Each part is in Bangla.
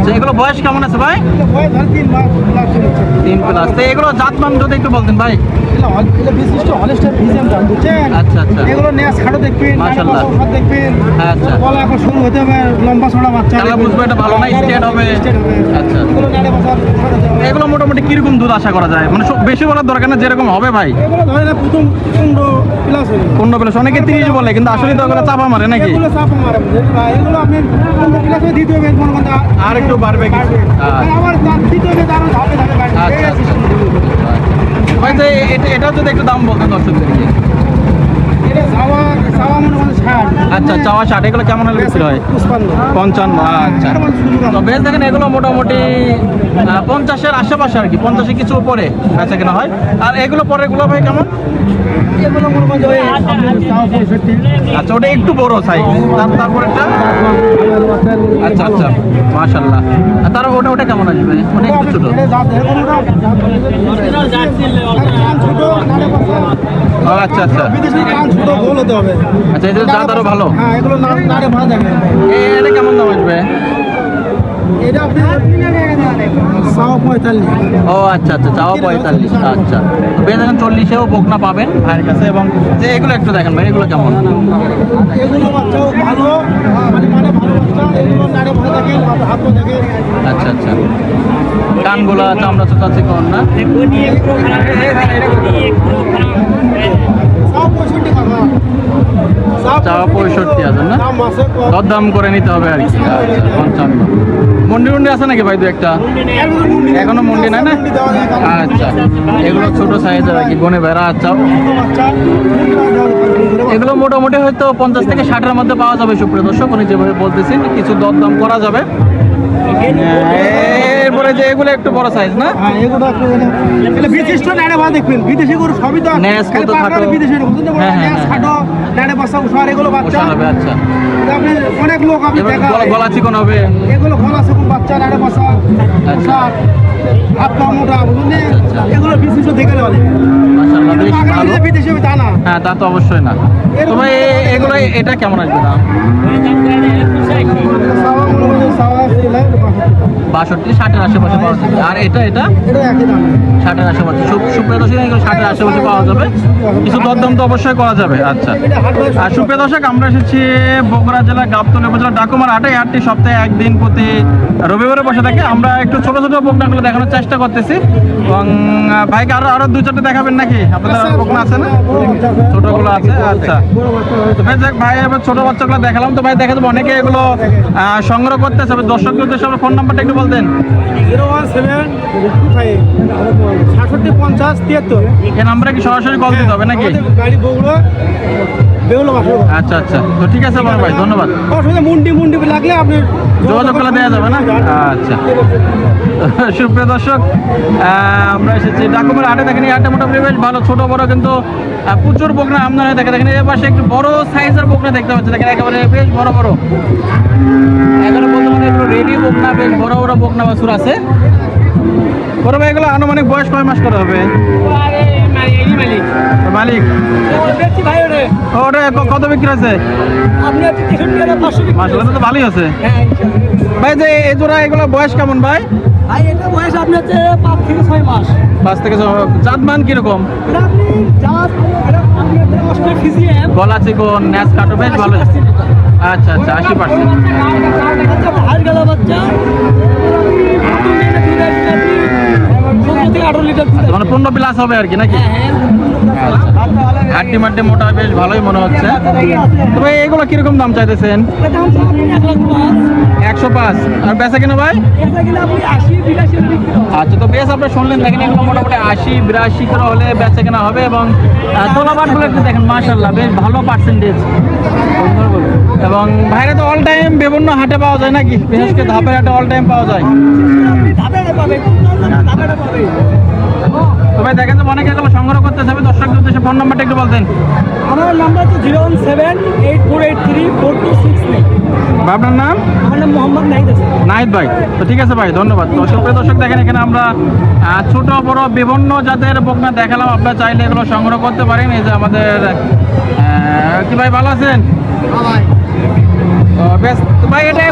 আচ্ছা এগুলো বয়স কেমন আছে ভাই তিন প্লাস তো এগুলো জাতমান যদি একটু বলতেন ভাই বিশিষ্ট হলিস্টার দাম বুঝছেন আচ্ছা, আচ্ছা। এগুলো নেস খাটো দেখবেন মাশাআল্লাহ। দেখবেন হ্যাঁ, আচ্ছা। এখন শুরু হতে হবে লম্বা ছড়া বাচ্চা তাহলে। এটা ভালো না, হবে। আচ্ছা। এগুলো নাড়ি পাতা এগুলো মোটামুটি কীরকম দুধ আশা করা যায় মানে বেশি বলার দরকার না যেরকম হবে ভাই এগুলো ধরে না প্রথম পনেরো প্লাস হয়ে যাবে। পনেরো প্লাস অনেকে তিরিশ বলে কিন্তু আসলে তো চাপা মারে নাকি এগুলো চাপা মারে ভাই এগুলো আপনি পনেরো প্লাস দিতে হবে মনে করেন তা- আর একটু বাড়বে। আচ্ছা। আচ্ছা। আচ্ছা system দিবে। ভাই যে এটা এটা যদি একটু দাম বলতেন দর্শকদেরকে আচ্ছা চাওয়া ষাট এগুলো কেমন হলে বিক্রি হয়? পঞ্চান্ন আচ্ছা। তো বেশ দেখেন এগুলো মোটামুটি পঞ্চাশের আশেপাশে আর কি পঞ্চাশে কিছু উপরে বেচা কেনা হয়। আর এগুলো পরে এগুলো ভাই কেমন এগুলো মনে করেন যে ওই আপনার চাওয়া পঁয়ষট্টি। আচ্ছা ওটা একটু বড় সাইজ তারপর একটা আচ্ছা আচ্ছা মাশাল্লাহ তার ওটা ওটা কেমন আসবে? মানে একটু ছোট। আচ্ছা আচ্ছা। আচ্ছা এদের জাত আরও ভালো। হ্যাঁ, এগুলো নাড়ে ভালো থাকে। এটা কেমন দাম পঁয়তাল্লিশ। ও আচ্ছা আচ্ছা চাওয়া পঁয়তাল্লিশ আচ্ছা। বেশ দেখেন চল্লিশেও বকনা পাবেন। ভাইয়ের কাছে এবং যে এগুলো একটু দেখেন ভাই এগুলো কেমন? এগুলো বাচ্চাও ভালো মানে মানে ভালো বাচ্চা এগুলো নাড়ে ভালো থাকে থাকে আচ্ছা আচ্ছা। কানগুলা চামড়া চোখা আছে কোন না? পঁয়ষট্টি চাওয়া 65 হাজার না? দাম দরদাম করে নিতে হবে আর কি। আচ্ছা পঞ্চান্ন। মন্ডি মন্ডি আছে নাকি ভাই দু একটা? এখনও মন্ডি নাই না? আচ্ছা এগুলো ছোট সাইজ আর কি, বনে বেড়া আচ্ছা। এগুলো মোটামুটি হয়তো পঞ্চাশ থেকে ষাটের মধ্যে পাওয়া যাবে সুপ্রিয় দর্শক উনি যেভাবে বলতেছেন কিছু দরদাম করা যাবে। এরপরে যে এগুলো একটু বড় সাইজ না? হ্যাঁ এগুলো একটু বিশিষ্ট নাড়ে দেখবেন। বিদেশি গরু সবই তো ন্যাস খালি পাকড়ার বিদেশি এরকম কিন্তু হ্যাঁ, হ্যাঁ, ন্যাস। খাটো নাড়ে বাসা উষার এগুলো বাচ্চা। হবে আচ্ছা। এটা আপনি অনেক লোক আপনি দেখা গলা গলা চিকন হবে। এগুলো বাচ্চা নাড়ে বাসা আচ্ছা। মোটা বুঝলেন? আচ্ছা। এগুলো বিশিষ্ট দেখে নেওয়া মাশাআল্লাহ কিন্তু বেশ পাকড়া ভালো। যে বিদেশি তা না। হ্যাঁ তা তো অবশ্যই না। তবে এগুলো এটা কেমন আসবে দাম? বাষট্টি ষাটের আশেপাশে পাওয়া যাবে। আর এটা এটা? ষাটের আশেপাশে। সুপ্রিয় দর্শক এগুলো ষাটের আশেপাশে পাওয়া যাবে। কিছু দরদাম তো অবশ্যই করা যাবে। আচ্ছা। আর সুপ্রিয় দর্শক আমরা এসেছি বগুড়া জেলা গাবতলী উপজেলা ডাকুমার হাটে। হাটটি সপ্তাহে একদিন প্রতি রবিবারে বসে থাকে। আমরা একটু ছোট ছোট বকনাগুলো দেখানোর চেষ্টা করতেছি। এবং ভাইকে আরও আরও দু চারটে দেখাবেন নাকি? আপনাদের বকনা আছে না। ছোটগুলো আছে। আচ্ছা। তো ভাই দেখ ভাই এবার ছোট বাচ্চাগুলো দেখালাম। তো ভাই দেখা যাবে অনেকে এগুলো আহ, সংগ্রহ করতেছে। দর্শকদের উদ্দেশ্যে ফোন নাম্বারটা একটু বলতেন জিরো ওয়ান সেভেন সাতষট্টি পঞ্চাশ তিয়াত্তর। এই নাম্বারে কি সরাসরি কল দিতে হবে নাকি? গাড়ি বগুড়া আচ্ছা আচ্ছা। তো ঠিক আছে বড় ভাই ধন্যবাদ। অসুবিধা মুন্ডি মুন্ডি লাগলে আপনি যোগাযোগ করলে দেওয়া যাবে না? আচ্ছা। সুপ্রিয় দর্শক আমরা এসেছি ডাকুমার হাটে। দেখেন এই হাটে মোটামুটি বেশ ভালো ছোট বড় কিন্তু প্রচুর বকনা আমদানি দেখে দেখেন। এর পাশে একটু বড় সাইজের বকনা দেখতে পাচ্ছি। দেখেন একেবারে বেশ বড় বড়। এখানে বলতে পারেন এগুলো রেডি বকনা বেশ বড় বড় বকনা বাছুর আছে। বড় ভাই এগুলো আনুমানিক বয়স কয় মাস করে হবে? মালিক। ওটা কত বিক্রি আছে তো ভালোই আছে। ভাই যে এই জোড়া এগুলো বয়স কেমন ভাই? ভাই এটা বয়স আপনার যে পাঁচ থেকে ছয় মাস। পাঁচ থেকে জাত মান কীরকম গলা চিকন কাটো বেশ ভালো। আচ্ছা আচ্ছা আশি পার্সেন্ট। মানে পনেরো প্লাস হবে আর কি নাকি? হাড্ডি মাড্ডি মোটা বেশ ভালোই মনে হচ্ছে। তবে এগুলো কীরকম দাম চাইতেছেন? একশো পাঁচ। আর বেচা কিনা ভাই? আচ্ছা তো বেশ আপনারা শুনলেন, দেখেন এগুলো মোটামুটি আশি, বিরাশি করে হলে বেচা কেনা হবে এবং তোলা পাটগুলো একটু দেখেন মার্শাল্লাহ বেশ ভালো পার্সেন্টেজ এবং বাইরে তো অল টাইম বিভিন্ন হাটে পাওয়া যায় নাকি? বিশেষ করে ধাপের হাটে অল টাইম পাওয়া যায়। তো ভাই দেখেন তো অনেকে এগুলো সংগ্রহ করতে চাবে দর্শকদের উদ্দেশ্যে ফোন নাম্বারটা একটু বলতেন। আমার নাম্বার তো zero one seven eight four eight three four two six আপনার নাম? আমার নাম মোহাম্মদ নাহিদ নাহিদ ভাই। তো ঠিক আছে ভাই ধন্যবাদ। সুপ্রিয় দর্শক দেখেন এখানে আমরা ছোট বড় বিভিন্ন জাতের বকনা দেখালাম। আপনারা চাইলে এগুলো সংগ্রহ করতে পারেন। এই যে আমাদের কি ভাই ভালো আছেন? বেশ ভাই এটা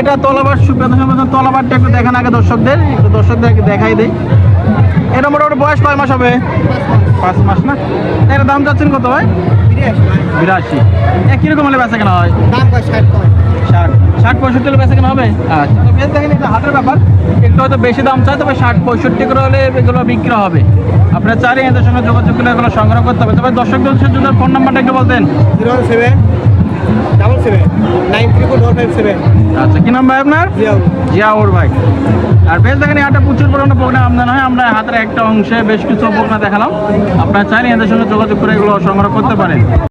এটা তলাবার সুপ্রিয় দর্শক তলাবারটা একটু দেখান আগে দর্শকদের একটু দর্শকদের দেখাই দিই। এটা মোটামুটি বয়স কয় মাস হবে? পাঁচ মাস না? এর দাম যাচ্ছেন কত ভাই? বিরাশি। কীরকম হলে বেচা কেনা হয়? ষাট ষাট। ষাট পঁয়ষট্টি হলে বেচা কেনা হবে? আচ্ছা। তো বেশ দেখেন এটা হাটের ব্যাপার। একটু হয়তো বেশি দাম চাই তবে ষাট পঁয়ষট্টি করে হলে এগুলো বিক্রি হবে। আপনার চাইলে এদের সঙ্গে যোগাযোগ করলে এগুলো সংগ্রহ করতে হবে। তবে দর্শকদের উদ্দেশ্যে যদি ফোন নাম্বারটা একটু বলতেন। Zero seven double seven nine three four double five seven আচ্ছা কি নাম ভাই আপনার? জিয়াউর। ভাই। আর বেশ দেখেন প্রচুর পরিমাণে বকনা আমদানি হয়। আমরা হাতের একটা অংশে বেশ কিছু দেখালাম। আপনারা চাইলে এদের সঙ্গে যোগাযোগ করে এগুলো সংগ্রহ করতে পারেন।